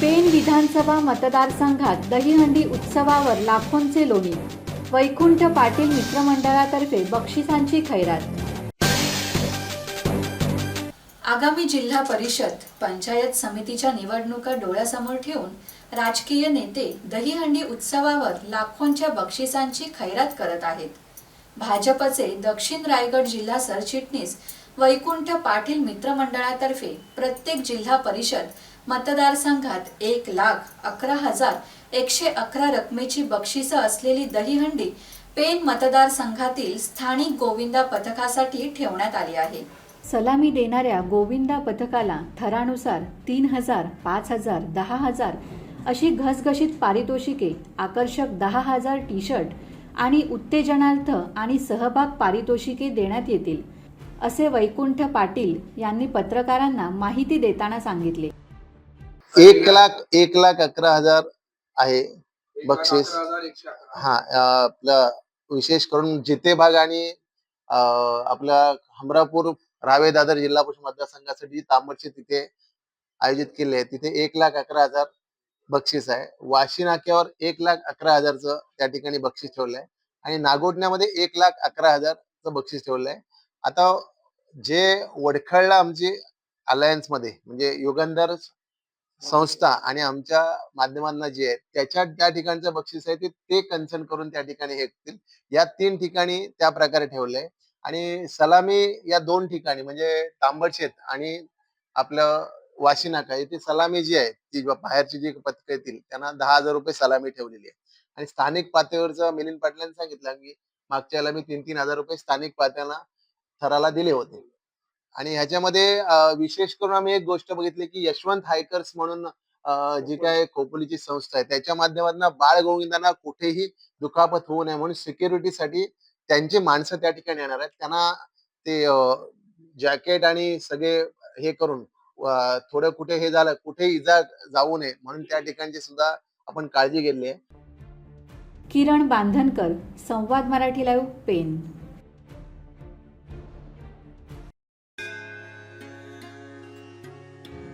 पेण विधानसभा मतदारसंघात दहीहंडी उत्सवावर लाखोंचे लोणी. वैकुंठ पाटील मित्रमंडळातर्फे बक्षिसांची खैरात. आगामी जिल्हा परिषद पंचायत समितीच्या निवडणुका डोळ्यासमोर ठेवून राजकीय नेते दहीहंडी उत्सवावर लाखोंच्या बक्षिसांची खैरात करत आहेत. भाजपचे दक्षिण रायगड जिल्हा सरचिटणीस वैकुंठ पाटील मित्रमंडळातर्फे प्रत्येक जिल्हा परिषद मतदारसंघात एक लाख अकरा हजार एकशे अकरा रकमेची बक्षिसं असलेली दहीहंडी पेन मतदारसंघातील स्थानिक गोविंदा पथकासाठी ठेवण्यात आली आहे. सलामी देणाऱ्या गोविंदा पथकाला थरानुसार तीन हजार पाच हजार दहा हजार अशी घसघशीत पारितोषिके आकर्षक दहा हजार टी शर्ट आणि उत्तेजनार्थ आणि सहभाग पारितोषिके देण्यात येतील असे वैकुंठ पाटील यांनी पत्रकारांना माहिती देताना सांगितले. एक लाख एक लाख अकरा हजार आहे बक्षीस. हा आपलं विशेष करून जिते भाग आणि आपला हमरापूर रावे दादर जिल्हा परिषद मतदारसंघासाठी तांबडचे तिथे आयोजित केले आहे तिथे एक लाख अकरा हजार बक्षीस आहे. वाशी नाक्यावर एक लाख अकरा हजारचं त्या ठिकाणी बक्षीस ठेवलंय. आणि नागोटण्यामध्ये एक लाख अकरा हजारचं बक्षीस ठेवलंय. आता जे वडखळला आमची अलायन्समध्ये म्हणजे युगंधर हो, हो. संस्था आणि आमच्या माध्यमांना जे आहे त्याच्या त्या ठिकाणचं बक्षीस आहे ते ते कन्सर्न करून त्या ठिकाणी हे करतील या तीन ठिकाणी त्या प्रकारे ठेवलंय. आणि सलामी या दोन ठिकाणी म्हणजे तांबडशेत आणि आपलं वाशिनाका येथे सलामी जी आहे ती बाहेरची जी पथकं येतील त्यांना दहा हजार रुपये सलामी ठेवलेली आहे आणि स्थानिक पातळीवरचं मिलिंद पाटलांनी सांगितलं की मागच्या वेळेला मी तीन तीन हजार रुपये स्थानिक पातळ्याला थराला दिले होते. आणि ह्याच्यामध्ये विशेष करून आम्ही एक गोष्ट बघितली की यशवंत हायकर्स म्हणून जी काय खोपोलीची संस्था आहे त्याच्या माध्यमातून बाळ गोविंदांना कुठेही दुखापत होऊ नये म्हणून सिक्युरिटीसाठी त्यांची माणसं त्या ठिकाणी येणार आहेत. त्यांना ते जॅकेट आणि सगळे हे करून थोडं कुठे हे झालं कुठे इजा जाऊ नये म्हणून त्या ठिकाणची सुद्धा आपण काळजी घेतली आहे. Kiran Bandhankar Samvad Marathi live pen